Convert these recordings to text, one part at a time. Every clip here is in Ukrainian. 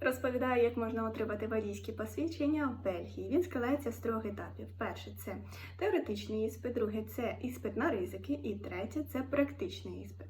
Розповідаю, як можна отримати водійське посвідчення в Бельгії. Він складається з трьох етапів. Перше це теоретичний іспит, друге це іспит на ризики, і третє це практичний іспит.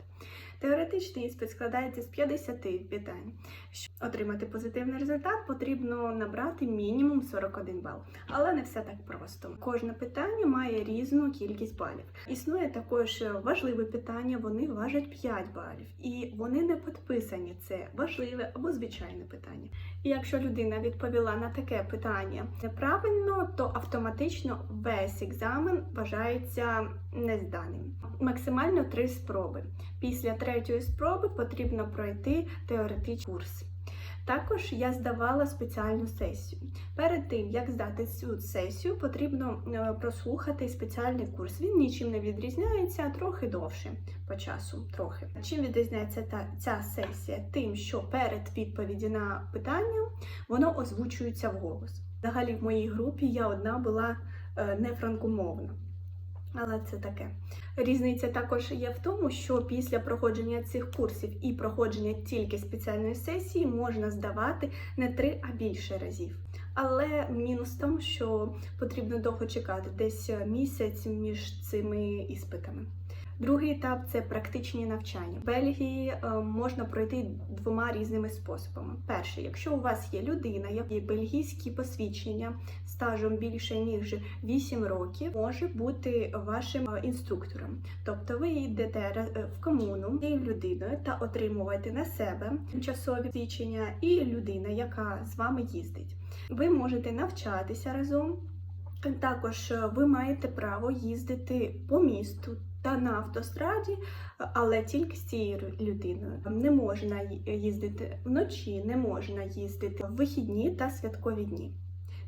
Теоретичний іспит складається з 50 питань. Щоб отримати позитивний результат, потрібно набрати мінімум 41 бал. Але не все так просто. Кожне питання має різну кількість балів. Існує також важливе питання, вони важать 5 балів, і вони не підписані. Це важливе або звичайне питання. І якщо людина відповіла на таке питання неправильно, то автоматично весь екзамен вважається незданим. Максимально три спроби. Після третьої спроби потрібно пройти теоретичний курс. Також я здавала спеціальну сесію. Перед тим як здати цю сесію, потрібно е, прослухати спеціальний курс. Він нічим не відрізняється, трохи довше по часу. Трохи чим відрізняється та ця сесія? Тим, що перед відповіді на питання воно озвучується вголос. Взагалі, в моїй групі я одна була е, не франкомовна. Але це таке. Різниця також є в тому, що після проходження цих курсів і проходження тільки спеціальної сесії можна здавати не три, а більше разів. Але мінус в тому, що потрібно довго чекати, десь місяць між цими іспитами. Другий етап це практичні навчання. В Бельгії е, можна пройти двома різними способами. Перше, якщо у вас є людина, яка є бельгійські посвідчення стажем більше ніж 8 років, може бути вашим е, інструктором. Тобто ви йдете ре- в комуну цією людиною та отримуєте на себе тимчасові свідчення і людина, яка з вами їздить. Ви можете навчатися разом. Також е, ви маєте право їздити по місту та на автостраді, але тільки з цією людиною. Не можна їздити вночі, не можна їздити в вихідні та святкові дні.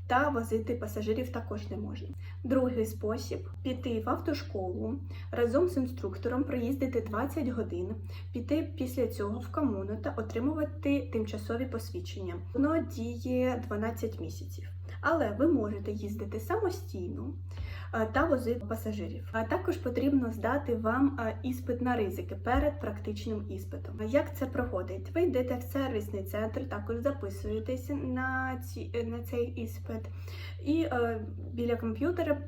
Та возити пасажирів також не можна. Другий спосіб піти в автошколу разом з інструктором проїздити 20 годин, піти після цього в комуну та отримувати тимчасові посвідчення. Воно діє 12 місяців. Але ви можете їздити самостійно е, та возити пасажирів. А також потрібно здати вам е, іспит на ризики перед практичним іспитом. Як це проходить? Ви йдете в сервісний центр, також записуєтеся на, ці, е, на цей іспит. І е, біля комп'ютера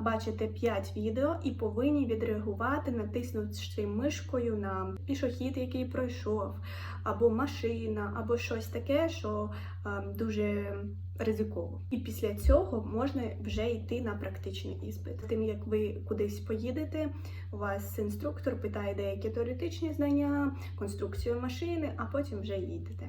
бачите 5 відео і повинні відреагувати, натиснувши мишкою на пішохід, який пройшов, або машина, або щось таке, що е, дуже ризиково. І після цього можна вже йти на практичний іспит. Тим як ви кудись поїдете, у вас інструктор питає деякі теоретичні знання, конструкцію машини, а потім вже їдете.